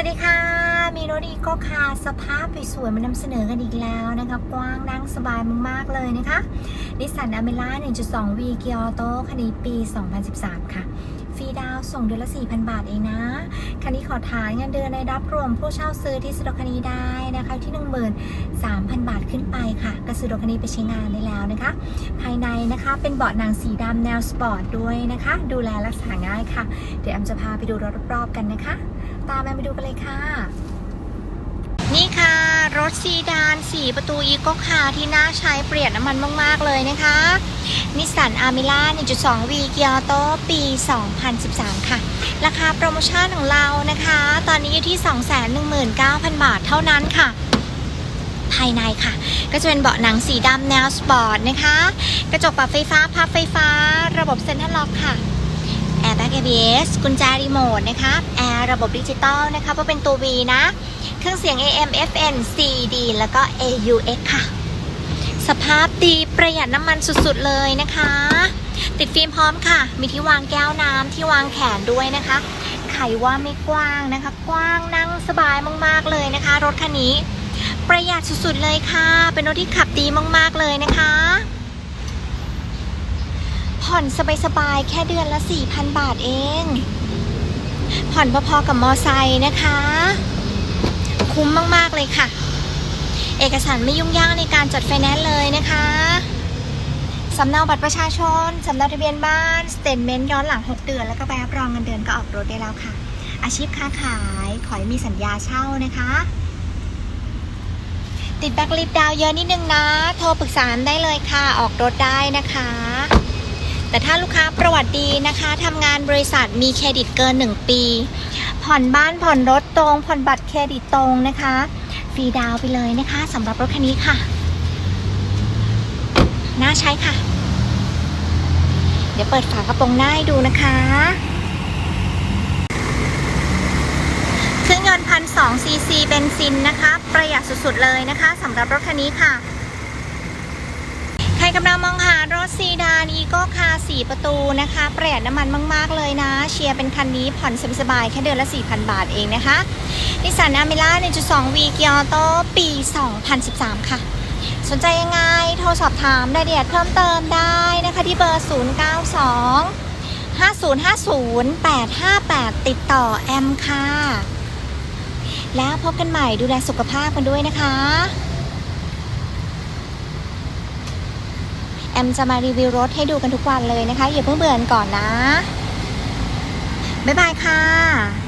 วัสดีค่ะ มีรดีก็คาร์สภาพสวยๆมานำเสนอกันอีกแล้วนะคะ กว้างนั่งสบายมากๆเลยนะคะนิสสันอเมร่า 1.2 V เกียร์ออโต้คันนี้ปี 2013 ค่ะ ฟรีดาวส่งเดือนละ 4,000 บาทเองนะ คันนี้ขอฐานเงินเดือนในรับรวมผู้เช่าซื้อที่ซื้อรถคันนี้ได้นะคะที่ 13,000 บาทขึ้นไปค่ะก็ซื้อรถคันนี้ไปใช้งานได้แล้วนะคะ ภายในนะคะเป็นเบาะหนังสีดำแนวสปอร์ตด้วยนะคะ ดูแลรักษาง่ายค่ะ เดี๋ยวแอมจะพาไปดูรถรอบๆกันนะคะ ตามแอมไปดูกันเลยค่ะ นี่ค่ะ รถซีดาน 4 ประตูอีโกคาที่น่าใช้เปลี่ยนน้ำมันมาก ๆ เลยนะคะนิสสันอาร์มิล่า1.2 V เกียร์โตปี 2013 ค่ะ ราคาโปรโมชั่นของเรานะคะ ตอนนี้อยู่ที่ 219,000 บาทเท่านั้นค่ะ ภายในค่ะ ก็จะเป็นเบาะหนังสีดำแนวสปอร์ตนะคะ กระจกปรับไฟฟ้าพับไฟฟ้า ระบบเซ็นทรัลล็อกค่ะ ร์แบ็ก ABS กุญแจรีโมทนะคะแอร์ระบบดิจิตอลนะคะเพราะเป็นตัว V นะ เครื่องเสียง AM FM CD แล้วก็ AUX ค่ะ สภาพดีประหยัดน้ำมันสุดๆเลยนะคะ ติดฟิล์มพร้อมค่ะ มีที่วางแก้วน้ำที่วางแขนด้วยนะคะ ไขว่าไม่กว้างนะคะ กว้างนั่งสบายมากๆเลยนะคะ รถคันนี้ ประหยัดสุดๆเลยค่ะ เป็นรถที่ขับดีมากๆเลยนะคะ ผ่อนสบายๆ แค่เดือนละ 4,000 บาทเอง ผ่อนพอๆกับมอไซค์นะคะ คุ้มมากๆเลยค่ะ เอกสารไม่ยุ่งยากในการจัดไฟแนนซ์เลยนะคะสำเนาบัตรประชาชน สำเนาทะเบียนบ้าน สเตทเมนต์ย้อนหลัง 6 เดือน แล้วก็ใบรับรองเงินเดือนก็ออกรถได้แล้วค่ะ อาชีพค้าขาย ขอให้มีสัญญาเช่านะคะ ติดแบ็กลิฟดาวเยอะนิดนึงนะ โทรปรึกษาได้เลยค่ะ ออกรถได้นะคะ แต่ถ้าลูกค้าประวัติดีนะคะทำงานบริษัทมีเครดิตเกิน 1 ปี ผ่อนบ้านผ่อนรถตรง ผ่อนบัตรเครดิตตรงนะคะฟรีดาวไปเลยนะคะสำหรับรถคันนี้ค่ะ น่าใช้ค่ะ เดี๋ยวเปิดฝากระโปรงหน้าให้ดูนะคะเครื่องยนต์พันสองซีซีเบนซินนะคะ ประหยัดสุดๆเลยนะคะสำหรับรถคันนี้ค่ะ รกำลังมองหารถซีดานอีโก้คาร์4ประตูนะคะประหยัดน้ำมันมาก ๆ เลยนะ เชียร์เป็นคันนี้ผ่อนสบายๆแค่เดือนละ 4,000 บาทเองนะคะนิสสันอามิล่า1.2 V เกียร์ออโตปี 2013 ค่ะ สนใจยังไง โทรสอบถามรายละเอียดเพิ่มเติมได้นะคะที่เบอร์ 092 5050 858 ติดต่อแอมค่ะ แล้วพบกันใหม่ดูแลสุขภาพกันด้วยนะคะ อมจะมารีวิวรถให้ดูกันทุกวันเลยนะคะอย่าเพิ่งเบื่อก่อนนะ บ๊ายบายค่ะ